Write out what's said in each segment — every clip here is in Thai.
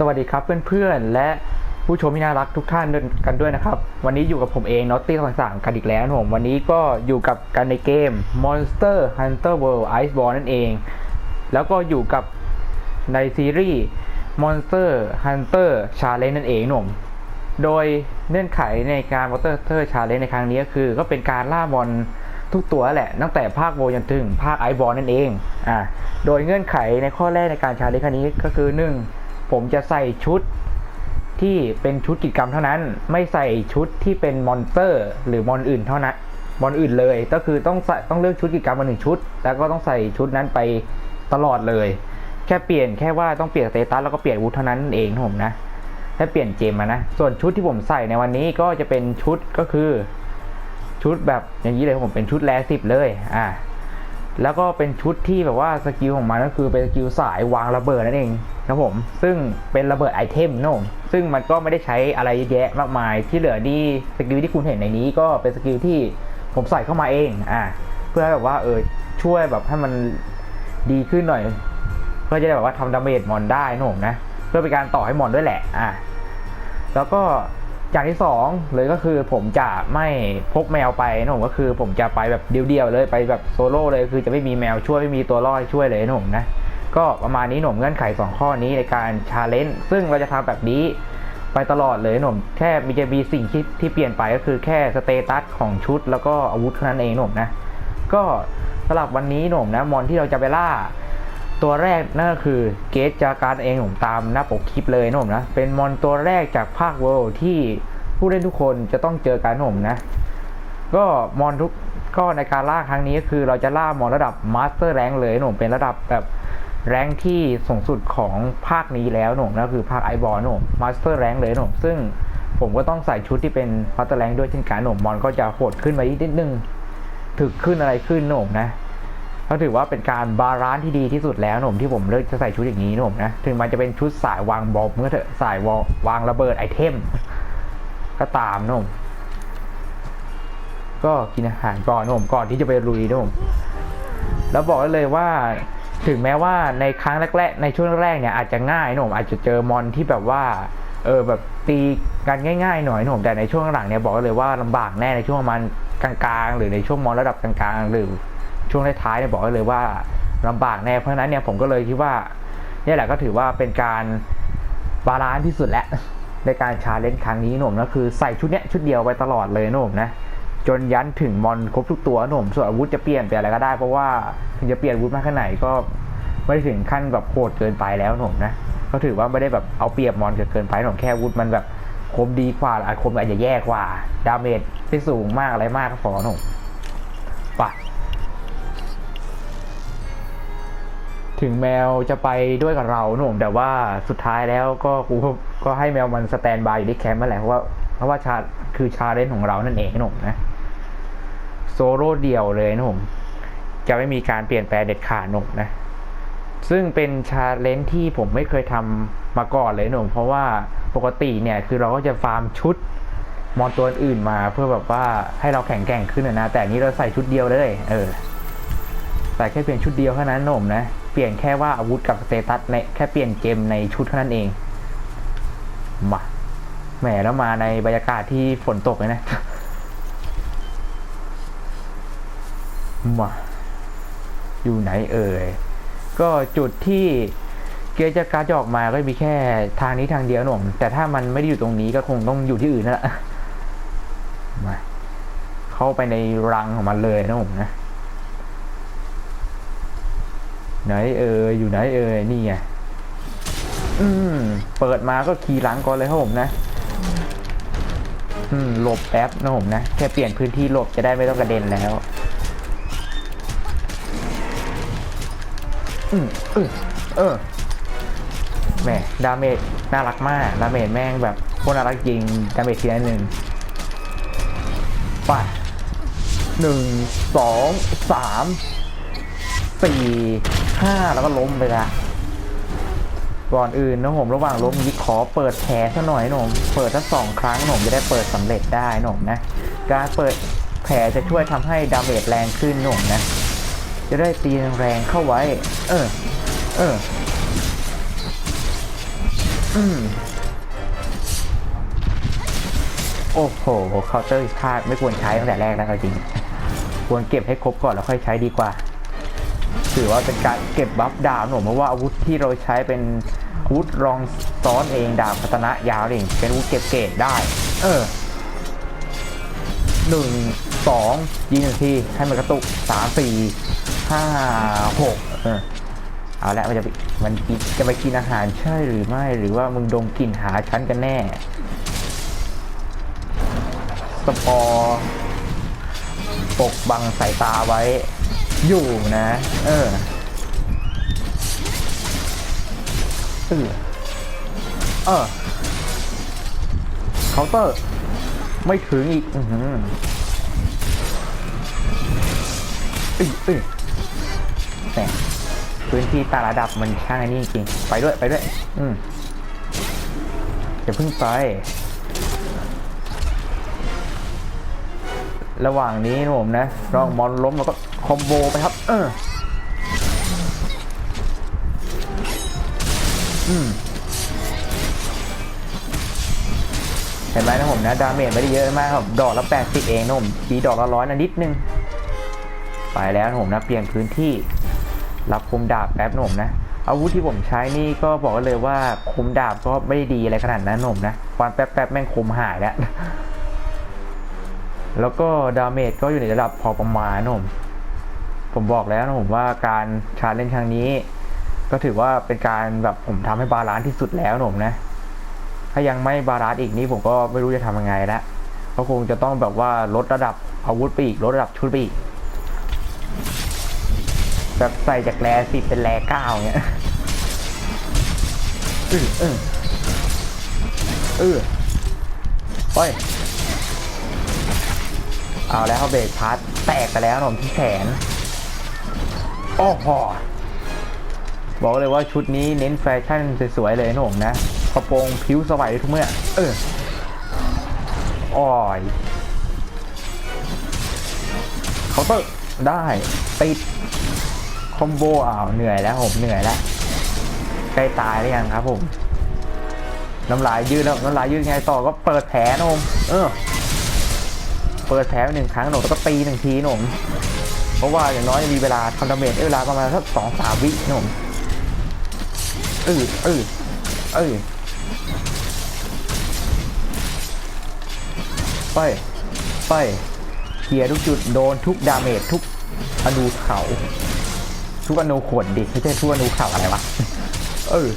สวัสดีครับเพื่อนๆ และผู้ชมที่น่ารักทุกท่านด้วยกันด้วยนะครับ วันนี้อยู่กับผมเองนอตตี้สองสามกันอีกแล้วนะครับผมวันนี้ก็อยู่กับกันในเกม Monster Hunter World Iceborne นั่นเอง แล้วก็อยู่กับในซีรีส์ Monster Hunter Challenge นั่นเองนะครับผมโดยเงื่อนไขในการ Monster Hunter Challenge ในครั้งนี้ก็คือ ก็เป็นการล่ามอนทุกตัวแหละตั้งแต่ภาคโวจนถึงภาคไอบอลนั่นเองอ่าโดยเงื่อนไขในข้อแรกในการชาเลนจ์ครั้งนี้ก็คือ 1. ผมจะใส่ชุดที่เป็นชุดกิจกรรมเท่านั้น ไม่ใส่ชุดที่เป็นมอนสเตอร์ หรือมอนอื่นเท่านั้นมอนอื่นเลย ก็คือต้องใส่ต้องเลือกชุดกิจกรรมมาหนึ่งชุด แล้วก็ต้องใส่ชุดนั้นไปตลอดเลย แค่เปลี่ยนแค่ว่าต้องเปลี่ยนสเตตัสแล้วก็เปลี่ยนวุธเท่านั้นเองนะผมนะแค่เปลี่ยนเกมมานะ ส่วนชุดที่ผมใส่ในวันนี้ก็จะเป็นชุดก็คือ ชุดแบบอย่างนี้เลยผมเป็นชุดแรสิบเลย อ่า แล้วก็เป็นชุดที่แบบว่าสกิลของมันก็คือเป็นสกิลสายวางระเบิดนั่นเองนะผมซึ่งเป็นระเบิดไอเทมนะผมซึ่งมันก็ไม่ได้ใช้อะไรเยอะแยะมากมายที่เหลือนี่สกิลที่คุณเห็นในนี้ก็เป็นสกิลที่ผมใส่เข้ามาเองอ่าเพื่อแบบว่าเออช่วยแบบให้มันดีขึ้นหน่อย เพื่อจะได้แบบว่าทำดาเมจมอนได้นะผมนะเพื่อเป็นการต่อให้มอนด้วยแหละอ่าแล้วก็ อย่างที่สองเลยก็คือผมจะไม่พกแมวไปนะผมก็คือผมจะไปแบบเดียวๆเลยไปแบบโซโล่เลยคือจะไม่มีแมวช่วยไม่มีตัวรอช่วยเลยนะผมนะก็ประมาณนี้หนุ่มเงื่อนไข 2 ข้อนี้ในการชาเลนจ์ซึ่งเราจะทำแบบนี้ไปตลอดเลยหนุ่มแค่มีจะมีสิ่งที่ที่เปลี่ยนไปก็คือแค่สเตตัสของชุด แล้วก็อาวุธเท่านั้นเองหนุ่มนะก็สำหรับวันนี้หนุ่มนะมอนที่เราจะไปล่า ตัวแรกนั่นก็คือเกตจาการเองผมตามหน้าปกคลิปเลยนะผมนะ เป็นมอนตัวแรกจากภาคเวิลด์ที่ผู้เล่นทุกคนจะต้องเจอกันนะผมนะ ก็มอนทุกก็ในการล่าครั้งนี้ก็คือเราจะล่ามอนระดับมาสเตอร์แรงเลยนะผมเป็นระดับแบบแรงที่สูงสุดของภาคนี้แล้วนะผมนะคือภาคไอบอลนะผมมาสเตอร์แรงเลยนะผมซึ่งผมก็ต้องใส่ชุดที่เป็นมาสเตอร์แรงด้วยเช่นกันนะผมมอนก็จะโหดขึ้นไปนิดนึงถึกขึ้นอะไรขึ้นนะผมนะ ก็ถือว่าเป็นการบาลานซ์ที่ดีที่สุดแล้วหนุ่มที่ผมเลือกจะใส่ชุดอย่างนี้หนุ่มนะถึงมันจะเป็นชุดสายวางบอมก็เถอะสายวางวางระเบิดไอเทม ก็ตามหนุ่มก็กินอาหารก่อนหนุ่มก่อนที่จะไปลุยหนุ่มแล้วบอกได้เลยว่าถึงแม้ว่าในครั้งแรกๆในช่วงแรกเนี่ยอาจจะง่ายหนุ่มอาจจะเจอมอนที่แบบว่า เออแบบตีกันง่ายๆหน่อยหนุ่มแต่ในช่วงหลังเนี่ยบอกเลยว่าลำบากแน่ในช่วงประมันกลางๆ หรือในช่วงมอนระดับกลางๆ หรือ ช่วงท้ายๆเนี่ยบอกได้เลยว่าลำบากแน่เพราะฉะนั้นเนี่ยผมก็เลยคิดว่าเนี่ยแหละก็ถือว่าเป็นการบาลานซ์ที่สุดแล้วในการชาเลนจ์ครั้งนี้หนุ่มก็คือใส่ชุดเนี้ยชุดเดียวไปตลอดเลยหนุ่มนะจนยันถึงมอนครบทุกตัวหนุ่มส่วนอาวุธจะเปลี่ยนไปอะไรก็ได้เพราะว่าถึงจะเปลี่ยนอาวุธมากแค่ไหนก็ไม่ได้ถึงขั้นแบบโหดเกินไปแล้วหนุ่มนะก็ถือว่าไม่ได้แบบเอาเปรียบมอนเกินไปหนุ่มแค่อาวุธมันแบบคมดีกว่าอาคมอาจจะแย่กว่าดาเมจไม่สูงมากอะไรมากก็พอหนุ่ม ถึงแมวจะไปด้วยกับเราหนุ่มแต่ว่าสุดท้ายแล้วก็กูก็ให้แมวมันสแตนบายอยู่ที่แคมป์นั่นแหละเพราะว่าเพราะว่าชาคือชาเลนจ์ของเรานั่นเองหนุ่มนะโซโล่เดียวเลยหนุ่มจะไม่มีการเปลี่ยนแปลงเด็ดขาดหนุ่มนะซึ่งเป็นชาเลนจ์ที่ผมไม่เคยทำมาก่อนเลยหนุ่มเพราะว่าปกติเนี่ยคือเราก็จะฟาร์มชุดมอนตัวอื่นมาเพื่อแบบว่าให้เราแข็งแกร่งขึ้นนะแต่นี้เราใส่ชุดเดียวเลย เออ ใส่แค่เปลี่ยนชุดเดียวเท่านั้นหนุ่มนะ ปลี่ยนแค่ว่าอาวุธกับสเตตัสในแค่เปลี่ยนเกมในชุดเท่านั้นเองมาแหมแล้วมาในบรรยากาศที่ฝนตกเลยนะมาอยู่ไหนเอ่ย ก็จุดที่เกียร์จะการจะออกมาก็มีแค่ทางนี้ทางเดียวหนุ่มแต่ถ้ามันไม่ได้อยู่ตรงนี้ก็คงต้องอยู่ที่อื่นนั่นแหละมาเข้าไปในรังของมันเลยนะผมนะ ไหนเอ่ยอยู่ไหนเอ่ยนี่ไงอืมเปิดมาก็ขี่หลังก่อนเลยครับผมนะอืมหลบแป๊บนะผมนะแค่เปลี่ยนพื้นที่หลบจะได้ไม่ต้องกระเด็นแล้วอืมเออเออแหมดาเมจน่ารักมากดาเมจแม่งแบบโคตรน่ารักจริงดาเมจทีละหนึ่งไปหนึ่งสองสาม สี่ห้าแล้วก็ล้มไปละก่อนอื่นนะผมระหว่างล้มยิขอเปิดแผลซะหน่อยหนมเปิดทั้งสองครั้งหนมจะได้เปิดสำเร็จได้หนมนะ การเปิดแผลจะช่วยทำให้ดาเมจแรงขึ้นหนมนะ จะได้ตีแรงเข้าไว้ เออเอออ อืมโอ้โหเคาน์เตอร์พลาดไม่ควรใช้ตั้งแต่แรกนะเอาจริง ควรเก็บให้ครบก่อนแล้วค่อยใช้ดีกว่า ถือว่าเป็นการเก็บบัฟดาวหนูเพราะว่าอาวุธที่เราใช้เป็นอาวุธรองซ้อนเองดาบพัตนะยาวเองเป็นอาวุธเก็บเกรดได้ เออหนึ่งสองยิงหนึ่งทีให้มันกระตุกสามสี่ห้าหกเออเอาละมันจะมันกินจะไปกินอาหารใช่หรือไม่หรือว่ามึงดมกลิ่นหาชั้นกันแน่สปอร์ปกบังสายตาไว้ อยู่นะ เออเออเออเคาน์เตอร์ ไม่ถึงอีก อือหือเอ้ยเอ้ยแหมพื้นที่ตาระดับมันช่างอันนี้จริงไปด้วยไปด้วย อืมอย่าเพิ่งไประหว่างนี้นะผมนะลองมอนล้มแล้วก็ คอมโบไปครับ เอออืมเห็นไหมนะผมนะ ดาเมจไม่ได้เยอะมากครับ ดอกละ 80 เองนะผมปีดอกละร้อยนะนิดนึง ไปแล้วนะผมนะ เปลี่ยนพื้นที่ รับคุมดาบแป๊บนะผมนะ อาวุธที่ผมใช้นี่ก็บอกเลยว่าคุมดาบก็ไม่ได้ดีอะไรขนาดนั้นนะผมนะวันแป๊บๆแม่งคมหายแล้วแล้วก็ดาเมจก็อยู่ในระดับพอประมาณนะผม ผมบอกแล้วนะผมว่าการชาเลนจ์ครั้งนี้ ก็ถือว่าเป็นการแบบผมทำให้บาลานซ์ที่สุดแล้วนะผมนะ ถ้ายังไม่บาลานซ์อีกนี้ผมก็ไม่รู้จะทำยังไงล้วก็คงจะต้องแบบว่าลดระดับอาวุธไปอีกลดระดับชุดไปอีกแบบใส่จากแรสิบเป็นแรเก้าเงี้ยเออเออเออไปเอาแล้วเบรกพาร์ทแตกไปแล้วนะผมที่แขน โอ้โหบอกเลยว่าชุดนี้เน้นแฟชั่นสวยๆเลยนะผมนะกระโปรงผิวสบายทุกเมื่อ เอออ้อยเคาน์เตอร์ได้ติดคอมโบอ้าวเหนื่อยแล้วผมเหนื่อยแล้วใกล้ตายหรือยังครับผมน้ำลายยืดแล้วน้ำลายยืดไงต่อก็เปิดแผลนมเออ เปิดแผลหนึ่งครั้งหนูแล้วก็ตีหนึ่งทีหนู เพราะว่าอย่างน้อยจะมีเวลาทำดาเมจได้เวลาประมาณสักสองสามวิหนูเออเออเออไปไปเคลียร์ทุกจุดโดนทุกดาเมจทุกอนูเขาทุกอนูขวดดิไม่ใช่ทุกอนูเข่าอะไรวะเออ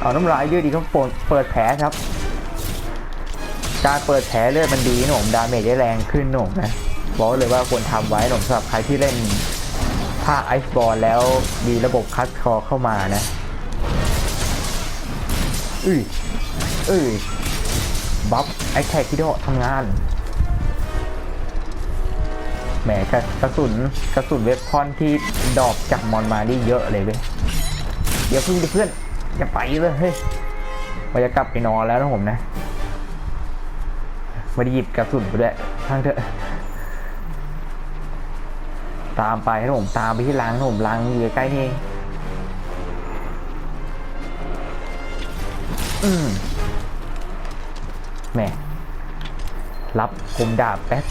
เอาน้ำลายเยืดดีก็เปิดแผลครับ การเปิดแผลเลือดมันดีหนุ่มดาเมจได้แรงขึ้นหนุ่มนะบอกเลยว่าควรทำไว้หนุ่มสำหรับใครที่เล่นภาคไอซ์บอลแล้วมีระบบคัดคอเข้ามานะอุ้ยเอ้ยบัฟไอแท็กที่โดทำงานแหมกระกระสุนกระสุนเวฟพอนที่ดอกจากมอนมานี่เยอะเลยเว้ยเดี๋ยวเพิ่งดิเพื่อนอย่าไปเลยเฮ้ยว่าจะกลับไปนอนแล้วนะผมนะ ไม่ได้หยิบกระสุนไปด้วยทั้งเถอะ ตามไปนะผมตามไปที่ล้างนะผมล้างอยู่ใกล้นี่เองอืมแหม่รับคมดาบแป๊บ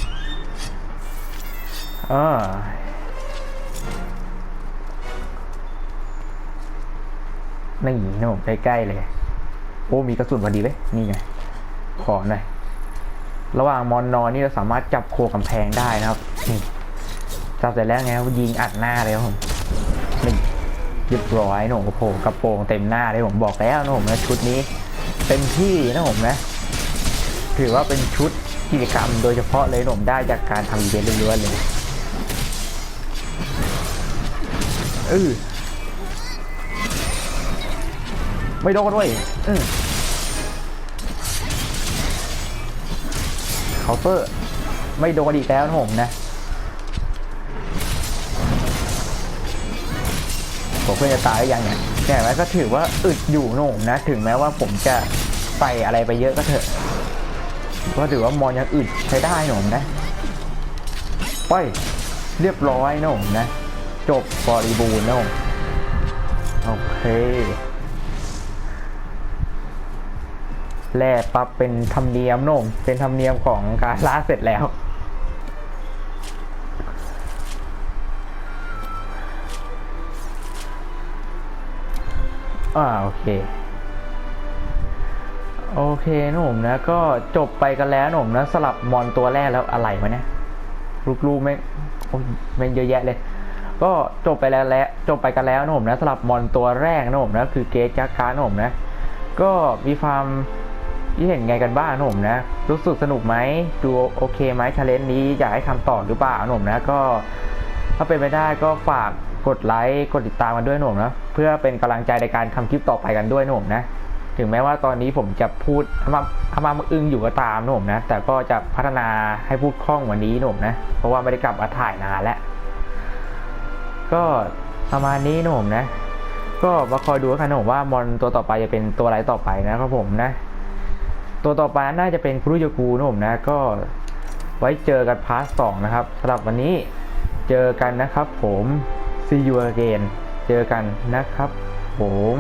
เออนี่นะผมใกล้ๆเลย โอ้มีกระสุนพอดีเลยนี่ไง ขอหน่อย ระหว่างมอนนอนนี่เราสามารถจับโคกำแพงได้นะครับจับเสร็จแล้วไงยิงอัดหน้าเลยครับผมนี่เรียบร้อยนะผมโอ้โหกระโปรงเต็มหน้าเลยผมบอกแล้วนะผมนะชุดนี้เต็มที่นะผมนะ ถือว่าเป็นชุดกิจกรรมโดยเฉพาะเลยนะผมได้จากการทำอีเวนต์ล้วนๆเลยเออไม่โดนด้วยอือาน์เตอร์ ไม่โดนอีกแล้วนะผมนะผมเพื่อนจะตายหรือยังเนี่ยแต่ว่าก็ถือว่าอึดอยู่นะผมนะ ถึงแม้ว่าผมจะใส่อะไรไปเยอะก็เถอะ ก็ถือว่ามอนยังอึดใช้ได้นะผมนะไปเรียบร้อยนะผมนะ จบบริบูรณ์นะผมโอเค แล่ปรับเป็นธรรมเนียมโน่มเป็นธรรมเนียมของการล่าเสร็จแล้วอ่าโอเค โอเคนะผมนะ ก็จบไปกันแล้วนะผมนะสลับมอนตัวแรกแล้วอะไรวะเนี่ยลูกๆไม่โอ้ยไม่เยอะแยะเลย ก็จบไปแล้วและจบไปกันแล้วนะผมนะสลับมอนตัวแรกนะผมนะคือเกจจักการนะผมนะ ก็มีความ ที่เห็นไงกันบ้างหนะผมนะ รู้สึกสนุกไหมดูโอเคไหมชาเลนจ์นี้อยากให้ทำต่อหรือเปล่าหนะผมนะก็ ถ้าเป็นไปได้ก็ฝากกดไลค์กดติดตามกันด้วยหนะผมนะเพื่อเป็นกำลังใจในการทำคลิปต่อไปกันด้วยหนะผมนะ ถึงแม้ว่าตอนนี้ผมจะพูดทำมาทำมาอึ้งอยู่ก็ตามหนะผมนะ แต่ก็จะพัฒนาให้พูดคล่องกวันนี้หนะผมนะ เพราะว่าไม่ได้กลับมาถ่ายนานแล้ว ก็ประมาณนี้หนะผมนะ ก็มาคอยดูกันหนะผมว่ามอนตัวต่อไปจะเป็นตัวอะไรต่อไปนะครับผมนะ ตัวต่อไปน่าจะเป็นครุยกูนะผมนะก็ไว้เจอกันพาร์ทสองนะครับสำหรับวันนี้เจอกันนะครับผม see you again เจอกันนะครับผม